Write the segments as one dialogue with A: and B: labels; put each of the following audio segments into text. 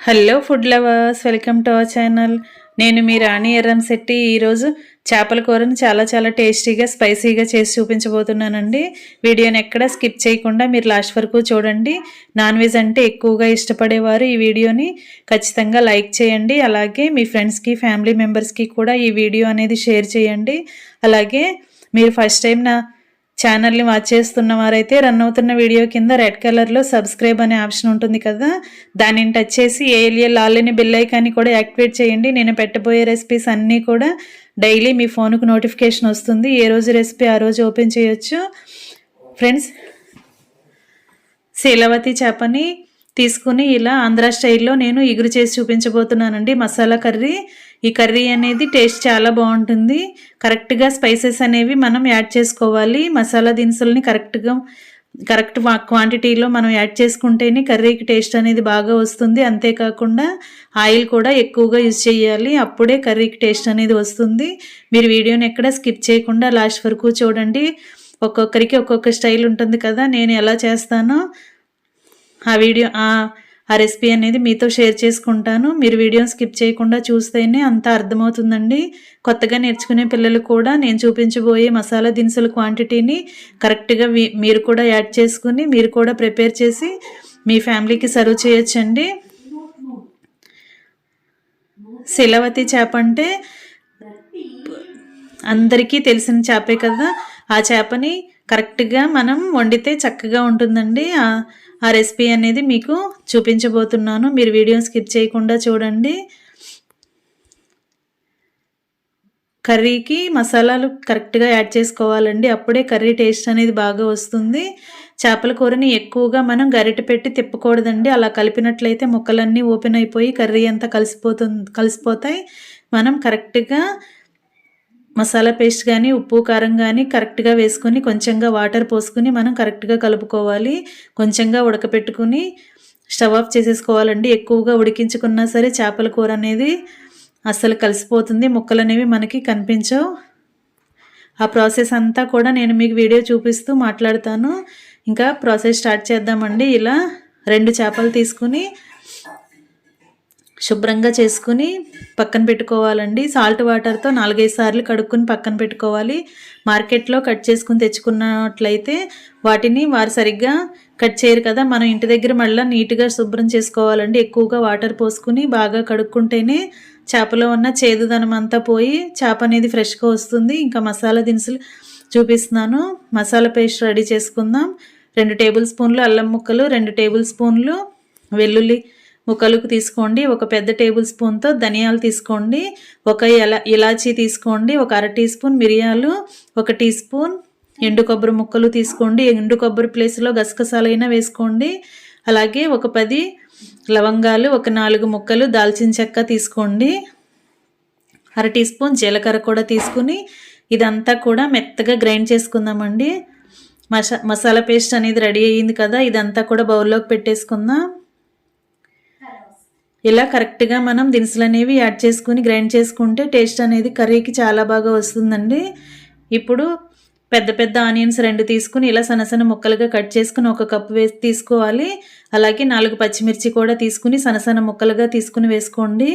A: Hello food lovers welcome to our channel నేను మీ రాణి ఎర్రం శెట్టి. ఈరోజు చేపల కూరను చాలా చాలా టేస్టీగా స్పైసీగా చేసి చూపించబోతున్నానండి. వీడియోని ఎక్కడ స్కిప్ చేయకుండా మీరు లాస్ట్ వరకు చూడండి. నాన్ వెజ్ అంటే ఎక్కువగా ఇష్టపడేవారు ఈ వీడియోని. ఖచ్చితంగా లైక్ చేయండి. అలాగే మీ ఫ్రెండ్స్కి ఫ్యామిలీ మెంబర్స్కి కూడా ఈ వీడియో అనేది షేర్ చేయండి. అలాగే మీరు ఫస్ట్ టైం నా ఛానల్ని వాచ్ చేస్తున్న వారైతే రన్ అవుతున్న వీడియో కింద రెడ్ కలర్లో సబ్స్క్రైబ్ అనే ఆప్షన్ ఉంటుంది కదా? దానిని టచ్ చేసి ఏఎల్ఎల్ ఆల్ని బిల్ ఐకాన్ని కూడా యాక్టివేట్ చేయండి. నేను పెట్టబోయే రెసిపీస్ అన్నీ కూడా డైలీ మీ ఫోన్కు నోటిఫికేషన్ వస్తుంది. ఏ రోజు రెసిపీ ఆ రోజు ఓపెన్ చేయొచ్చు. ఫ్రెండ్స్ శీలవతి చేపని తీసుకుని ఇలా ఆంధ్ర స్టైల్లో నేను ఇగురు చేసి చూపించబోతున్నానండి. మసాలా కర్రీ ఈ కర్రీ అనేది టేస్ట్ చాలా బాగుంటుంది. కరెక్ట్గా స్పైసెస్ అనేవి మనం యాడ్ చేసుకోవాలి. మసాలా దినుసుల్ని కరెక్ట్గా కరెక్ట్ క్వాంటిటీలో మనం యాడ్ చేసుకుంటేనే కర్రీకి టేస్ట్ అనేది బాగా వస్తుంది. అంతేకాకుండా ఆయిల్ కూడా ఎక్కువగా యూజ్ చేయాలి. అప్పుడే కర్రీకి టేస్ట్ అనేది వస్తుంది. మీరు వీడియోని ఎక్కడ స్కిప్ చేయకుండా లాస్ట్ వరకు చూడండి. ఒక్కొక్కరికి ఒక్కొక్క స్టైల్ ఉంటుంది కదా నేను ఎలా చేస్తానో ఆ వీడియో ఆ రెసిపీ అనేది మీతో షేర్ చేసుకుంటాను. మీరు వీడియోని స్కిప్ చేయకుండా చూస్తేనే అంతా అర్థమవుతుందండి. కొత్తగా నేర్చుకునే పిల్లలు కూడా నేను చూపించబోయే మసాలా దినుసుల క్వాంటిటీని కరెక్ట్గా మీరు కూడా యాడ్ చేసుకుని మీరు కూడా ప్రిపేర్ చేసి మీ ఫ్యామిలీకి సర్వ్ చేయొచ్చండి. శిలవతి చేప అంటే అందరికీ తెలిసిన చేపే కదా. ఆ చేపని కరెక్ట్గా మనం వండితే చక్కగా ఉంటుందండి. ఆ రెసిపీ అనేది మీకు చూపించబోతున్నాను. మీరు వీడియో స్కిప్ చేయకుండా చూడండి. కర్రీకి మసాలాలు కరెక్ట్గా యాడ్ చేసుకోవాలండి. అప్పుడే కర్రీ టేస్ట్ అనేది బాగా వస్తుంది. చేపల కూరని ఎక్కువగా మనం గరిట పెట్టి తిప్పకూడదండి. అలా కలిపినట్లయితే ముక్కలన్నీ ఓపెన్ అయిపోయి కర్రీ అంతా కలిసిపోతుంది కలిసిపోతాయి. మనం కరెక్ట్గా మసాలా పేస్ట్ కానీ ఉప్పు కారం కానీ కరెక్ట్గా వేసుకొని కొంచెంగా వాటర్ పోసుకొని మనం కరెక్ట్గా కలుపుకోవాలి. కొంచెంగా ఉడకపెట్టుకుని స్టవ్ ఆఫ్ చేసేసుకోవాలండి. ఎక్కువగా ఉడికించుకున్నా సరే చేపల కూర అనేది అస్సలు కలిసిపోతుంది. ముక్కలు అనేవి మనకి కనిపించవు. ఆ ప్రాసెస్ అంతా కూడా నేను మీకు వీడియో చూపిస్తూ మాట్లాడతాను. ఇంకా ప్రాసెస్ స్టార్ట్ చేద్దామండి. ఇలా రెండు చేపలు తీసుకుని శుభ్రంగా చేసుకుని పక్కన పెట్టుకోవాలండి. సాల్ట్ వాటర్తో నాలుగైదు సార్లు కడుక్కుని పక్కన పెట్టుకోవాలి. మార్కెట్లో కట్ చేసుకుని తెచ్చుకున్నట్లయితే వాటిని వారు సరిగ్గా కట్ చేయరు కదా. మనం ఇంటి దగ్గర మళ్ళీ నీట్గా శుభ్రం చేసుకోవాలండి. ఎక్కువగా వాటర్ పోసుకుని బాగా కడుక్కుంటేనే చేపలో ఉన్న చేదుదనం అంతా పోయి చేప అనేది ఫ్రెష్గా వస్తుంది. ఇంకా మసాలా దినుసులు చూపిస్తున్నాను. మసాలా పేస్ట్ రెడీ చేసుకుందాం. రెండు టేబుల్ స్పూన్లు అల్లం ముక్కలు రెండు టేబుల్ స్పూన్లు వెల్లుల్లి ముక్కలకు తీసుకోండి ఒక పెద్ద టేబుల్ స్పూన్తో ధనియాలు తీసుకోండి ఒక ఇలా ఇలాచీ తీసుకోండి ఒక అర టీ స్పూన్ మిరియాలు ఒక టీ స్పూన్ ఎండు కొబ్బరి ముక్కలు తీసుకోండి ఎండు కొబ్బరి ప్లేస్లో గసగసాలైనా వేసుకోండి అలాగే ఒక పది లవంగాలు ఒక నాలుగు ముక్కలు దాల్చిన చెక్క తీసుకోండి అర టీ స్పూన్ జీలకర్ర కూడా తీసుకుని ఇదంతా కూడా మెత్తగా గ్రైండ్ చేసుకుందామండి. మసా మసాలా పేస్ట్ అనేది రెడీ అయ్యింది కదా ఇదంతా కూడా బౌల్లోకి పెట్టేసుకుందాం. ఇలా కరెక్ట్గా మనం దినుసులు అనేవి యాడ్ చేసుకుని గ్రైండ్ చేసుకుంటే టేస్ట్ అనేది కర్రీకి చాలా బాగా వస్తుందండి. ఇప్పుడు పెద్ద పెద్ద ఆనియన్స్ రెండు తీసుకుని ఇలా సన్న సన్న ముక్కలుగా కట్ చేసుకుని ఒక కప్పు వేసి తీసుకోవాలి. అలాగే నాలుగు పచ్చిమిర్చి కూడా తీసుకుని సన్న సన్న ముక్కలుగా తీసుకుని వేసుకోండి.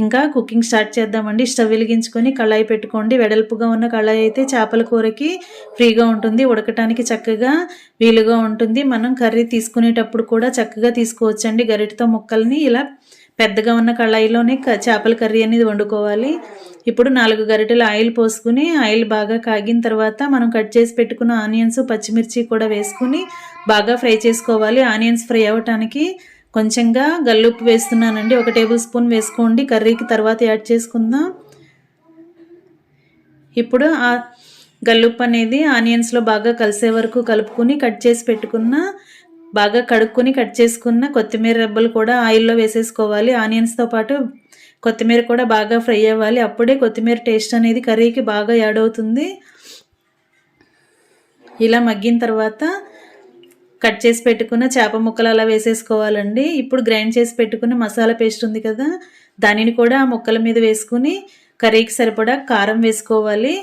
A: ఇంకా కుకింగ్ స్టార్ట్ చేద్దామండి. స్టవ్ వెలిగించుకొని కళాయి పెట్టుకోండి. వెడల్పుగా ఉన్న కళాయి అయితే చేపల కూరకి ఫ్రీగా ఉంటుంది. ఉడకటానికి చక్కగా వీలుగా ఉంటుంది. మనం కర్రీ తీసుకునేటప్పుడు కూడా చక్కగా తీసుకోవచ్చండి. గరిటతో ముక్కల్ని ఇలా పెద్దగా ఉన్న కళాయిలోనే చేపల కర్రీ అనేది వండుకోవాలి. ఇప్పుడు నాలుగు గరిటెలు ఆయిల్ పోసుకుని ఆయిల్ బాగా కాగిన తర్వాత మనం కట్ చేసి పెట్టుకున్న ఆనియన్స్ పచ్చిమిర్చి కూడా వేసుకుని బాగా ఫ్రై చేసుకోవాలి. ఆనియన్స్ ఫ్రై అవ్వటానికి కొంచెంగా గల్లుప్పు వేస్తున్నానండి. ఒక టేబుల్ స్పూన్ వేసుకోండి. కర్రీకి తర్వాత యాడ్ చేసుకుందాం. ఇప్పుడు ఆ గల్లుప్పు అనేది ఆనియన్స్లో బాగా కలిసే వరకు కలుపుకొని కట్ చేసి పెట్టుకున్న బాగా కడుక్కొని కట్ చేసుకున్న కొత్తిమీర రెబ్బలు కూడా ఆయిల్లో వేసేసుకోవాలి. ఆనియన్స్తో పాటు కొత్తిమీర కూడా బాగా ఫ్రై అవ్వాలి. అప్పుడే కొత్తిమీర టేస్ట్ అనేది కర్రీకి బాగా యాడ్ అవుతుంది. ఇలా మగ్గిన తర్వాత కట్ చేసి పెట్టుకున్న చేప ముక్కలు అలా వేసేసుకోవాలండి. ఇప్పుడు గ్రైండ్ చేసి పెట్టుకున్న మసాలా పేస్ట్ ఉంది కదా దానిని కూడా ఆ ముక్కల మీద వేసుకుని కర్రీకి సరిపడా కారం వేసుకోవాలి.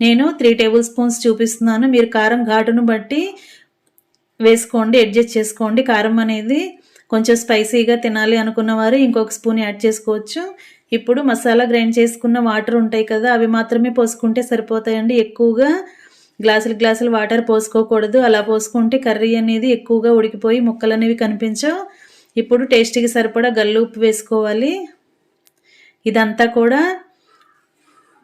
A: నేను త్రీ టేబుల్ స్పూన్స్ చూపిస్తున్నాను. మీరు కారం ఘాటును బట్టి వేసుకోండి అడ్జస్ట్ చేసుకోండి. కారం అనేది కొంచెం స్పైసీగా తినాలి అనుకున్నవారు ఇంకొక స్పూన్ యాడ్ చేసుకోవచ్చు. ఇప్పుడు మసాలా గ్రైండ్ చేసుకున్న వాటర్ ఉంటాయి కదా అవి మాత్రమే పోసుకుంటే సరిపోతాయండి. ఎక్కువగా గ్లాసులు గ్లాసులు వాటర్ పోసుకోకూడదు. అలా పోసుకుంటే కర్రీ అనేది ఎక్కువగా ఉడికిపోయి ముక్కలు అనేవి కనిపించవు. ఇప్పుడు టేస్ట్కి సరిపడా గల్లు ఉప్పు వేసుకోవాలి. ఇదంతా కూడా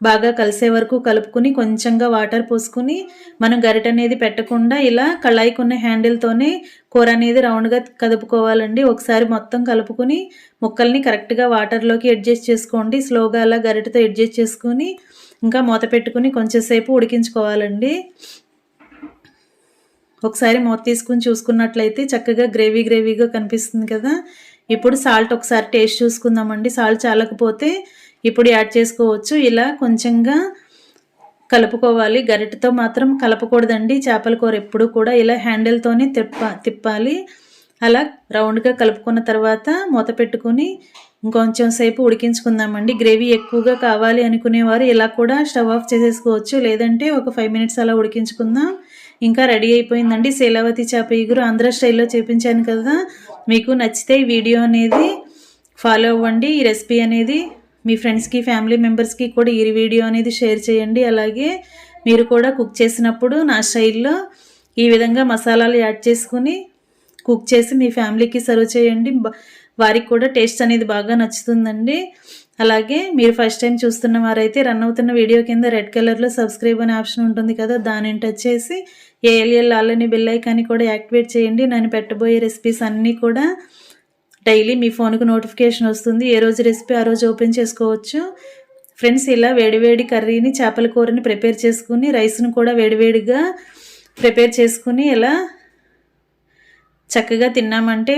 A: బాగా కలిసే వరకు కలుపుకుని కొంచెంగా వాటర్ పోసుకుని మనం గరిట అనేది పెట్టకుండా ఇలా కళాయికి ఉన్న హ్యాండిల్తోనే కూర అనేది రౌండ్గా కదుపుకోవాలండి. ఒకసారి మొత్తం కలుపుకుని ముక్కల్ని కరెక్ట్గా వాటర్లోకి అడ్జస్ట్ చేసుకోండి. స్లోగా అలా గరిటతో అడ్జస్ట్ చేసుకుని ఇంకా మూత పెట్టుకుని కొంచెంసేపు ఉడికించుకోవాలండి. ఒకసారి మూత తీసుకుని చూసుకున్నట్లయితే చక్కగా గ్రేవీ గ్రేవీగా కనిపిస్తుంది కదా. ఇప్పుడు సాల్ట్ ఒకసారి టేస్ట్ చూసుకుందామండి. సాల్ట్ చాలకపోతే ఇప్పుడు యాడ్ చేసుకోవచ్చు. ఇలా కొంచెంగా కలుపుకోవాలి. గరిటతో మాత్రం కలపకూడదండి. చేపల కూర ఎప్పుడు కూడా ఇలా హ్యాండిల్తోనే తిప్ప తిప్పాలి. అలా రౌండ్గా కలుపుకున్న తర్వాత మూత పెట్టుకుని ఇంకొంచెం సేపు ఉడికించుకుందామండి. గ్రేవీ ఎక్కువగా కావాలి అనుకునేవారు ఇలా కూడా స్టవ్ ఆఫ్ చేసేసుకోవచ్చు. లేదంటే ఒక ఫైవ్ మినిట్స్ అలా ఉడికించుకుందాం. ఇంకా రెడీ అయిపోయిందండి. శీలావతి చేప ఇగురు ఆంధ్ర స్టైల్లో చేపించాను కదా. మీకు నచ్చితే ఈ వీడియో అనేది ఫాలో అవ్వండి. ఈ రెసిపీ అనేది మీ ఫ్రెండ్స్కి ఫ్యామిలీ మెంబర్స్కి కూడా ఈ వీడియో అనేది షేర్ చేయండి. అలాగే మీరు కూడా కుక్ చేసినప్పుడు నా స్టైల్లో ఈ విధంగా మసాలాలు యాడ్ చేసుకుని కుక్ చేసి మీ ఫ్యామిలీకి సర్వ్ చేయండి. వారికి కూడా టేస్ట్ అనేది బాగా నచ్చుతుందండి. అలాగే మీరు ఫస్ట్ టైం చూస్తున్న వారైతే రన్ అవుతున్న వీడియో కింద రెడ్ కలర్లో సబ్స్క్రైబ్ అనే ఆప్షన్ ఉంటుంది కదా దానిని టచ్ చేసి ఏఎల్ఎల్ ఆల్ని బెల్ ఐకాన్ని కూడా యాక్టివేట్ చేయండి. నేను పెట్టబోయే రెసిపీస్ అన్నీ కూడా డైలీ మీ ఫోన్కి నోటిఫికేషన్ వస్తుంది. ఏ రోజు రెసిపీ ఆ రోజు ఓపెన్ చేసుకోవచ్చు. ఫ్రెండ్స్ ఇలా వేడివేడి కర్రీని చేపల కూరని ప్రిపేర్ చేసుకుని రైస్ను కూడా వేడివేడిగా ప్రిపేర్ చేసుకుని ఇలా చక్కగా తిన్నామంటే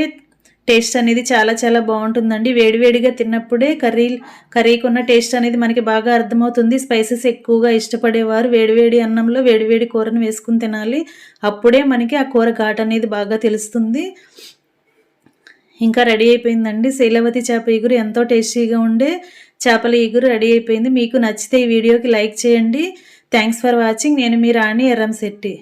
A: టేస్ట్ అనేది చాలా చాలా బాగుంటుందండి. వేడివేడిగా తిన్నప్పుడే కర్రీ కర్రీకి ఉన్న టేస్ట్ అనేది మనకి బాగా అర్థమవుతుంది. స్పైసెస్ ఎక్కువగా ఇష్టపడేవారు వేడివేడి అన్నంలో వేడివేడి కూరను వేసుకుని తినాలి. అప్పుడే మనకి ఆ కూర ఘాట్ అనేది బాగా తెలుస్తుంది. ఇంకా రెడీ అయిపోయిందండి. శీలవతి చేప ఇగురు ఎంతో టేస్టీగా ఉండే చేపల ఇగురు రెడీ అయిపోయింది. మీకు నచ్చితే ఈ వీడియోకి లైక్ చేయండి. Thanks for watching. నేను మీ రాణి ఎర్రంశెట్టి